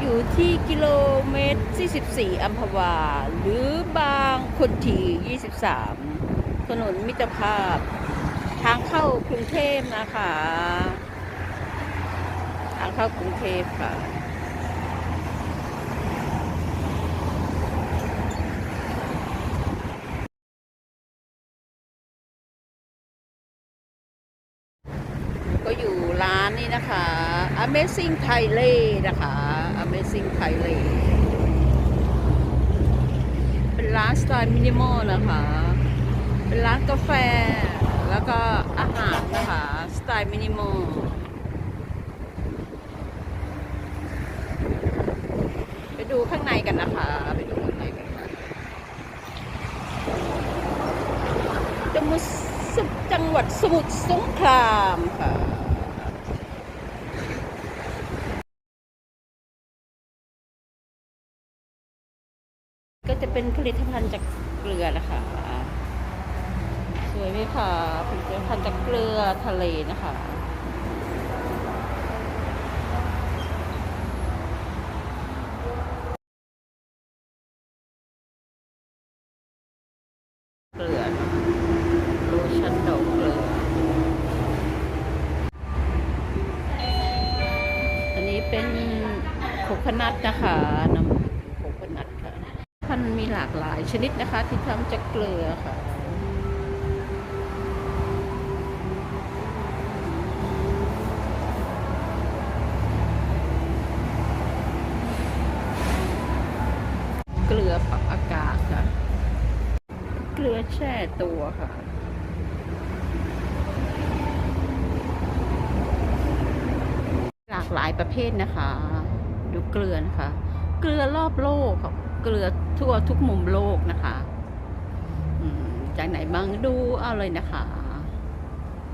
อยู่ที่กิโลเมตร 44 อัมพวา หรือบางคนที23 ถนนมิตรภาพ ทางเข้ากรุงเทพนะคะ ทางเข้ากรุงเทพค่ะก็อยู่ร้านนี้นะคะ Amazing Thailand นะคะ Amazing Thailand เป็นร้านสไตล์มินิมอลนะคะ เป็นร้านกาแฟ แล้วก็อาหารนะคะ สไตล์มินิมอลไปดูข้างในกันนะคะ ไปดูข้างในกันค่ะจังหวัดสมุทรสงครามค่ะ จะเป็นผลิตภัณฑ์จากเกลือนะคะสวยไหมคะผลิตภัณฑ์จากเกลือทะเลนะคะเกลือโลชั่นดอกเกลือ อันนี้เป็นโคคนัทนะคะน้ำันมีหลากหลายชนิดนะคะ ที่ทำจากเกลือค่ะเกลือปรับอากาศค่ะ เกลือแช่ตัวค่ะ หลากหลายประเภทนะคะ ดูเกลือนะคะ เกลือรอบโลกค่ะ เกลือทั่วทุกมุมโลกนะคะอืมจากไหนบ้างดูเอาเลยนะคะ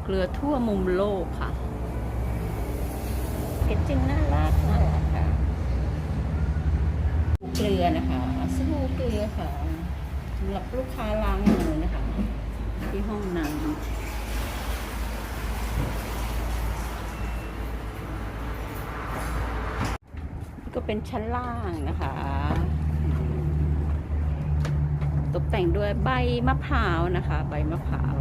เกลือทั่วมุมโลกค่ะเกจจิ้งน่ารักน่ารักค่ะเกลือนะคะสบู่เกลือค่ะสำหรับลูกค้าล้างมือนะคะ ที่ห้องน้ำก็เป็นชั้นล่างนะคะ ตก แต่งด้วยใบมะพร้าวนะคะ ใบมะพร้าว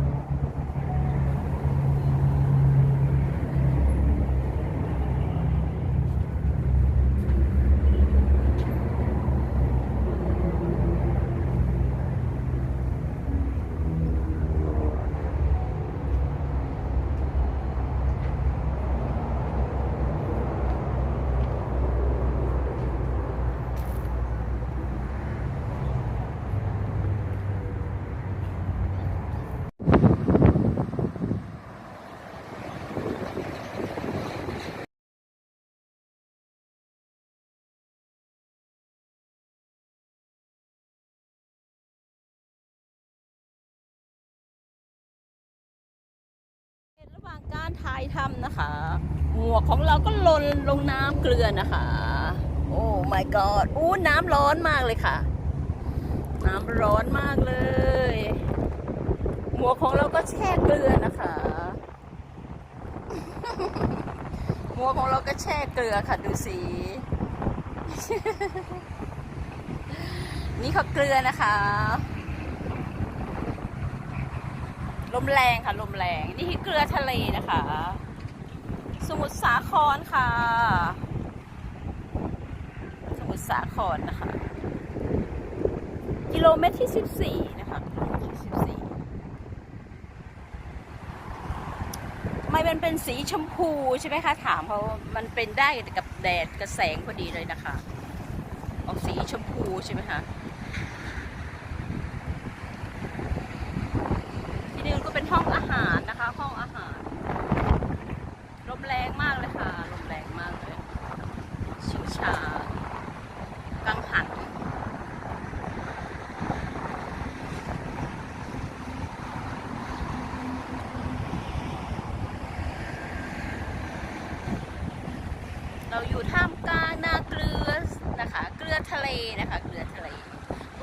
ระหว่าง การถ่ายทำนะคะ หมวกของเราก็หล่นลงน้ำเกลือนะคะ โอ้ my god อู้น้ำร้อนมากเลยค่ะ น้ำร้อนมากเลย หมวกของเราก็แช่เกลือนะคะ หมวกของเราก็แช่เกลือค่ะดูสีนี่เขาเกลือนะคะ ลมแรงค่ะ ลมแรง นี่คือเกลือทะเลนะคะ สมุทรสาครค่ะ สมุทรสาครนะคะ กิโลเมตรที่14นะคะกิโลเมตรที่ทำไมมันเป็นสีชมพูใช่ไหมคะ ถามเพราะมันเป็นได้กับแดดกับแสงพอดีเลยนะคะ ออกสีชมพูใช่ไหมคะ ที่นี่ก็เป็น ห้องอาหารนะคะ ห้องอาหาร ลมแรงมากเลยค่ะ ลมแรงมากเลย ชิวชากังหันเราอยู่ท่ามกลางนาเกลือนะคะ เกลือทะเลนะคะ เกลือทะเล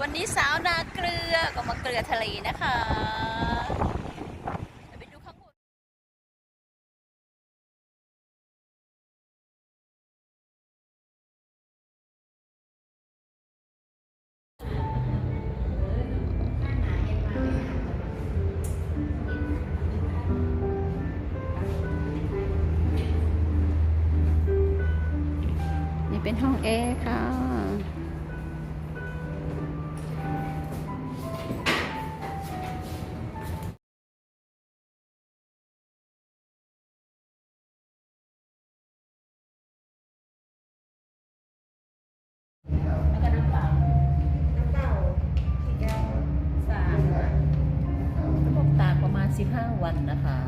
วันนี้สาวนาเกลือก็มาเกลือทะเลนะคะะมาณ15 วันนะคะ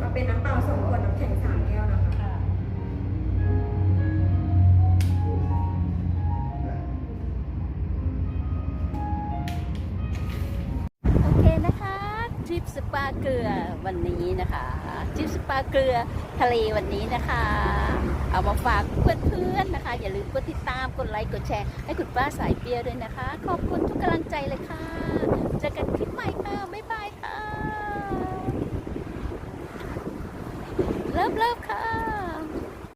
เราเป็นน้ำเปล่าสองขวดน้ำแข็งสามแก้วนะคะ ทริปสปาเกลือวันนี้นะคะทริปสปาเกลือทะเลวันนี้นะคะ เอามาฝากเพื่อนๆนะคะ อย่าลืมกดติดตามกดไลค์กดแชร์ให้คุณป้าสายเปียด้วยนะคะ ขอบคุณทุกกำลังใจเลยค่ะเจอกันคลิปใหม่ค่ะบ๊ายบายค่ะเลิฟเลิฟค่ะ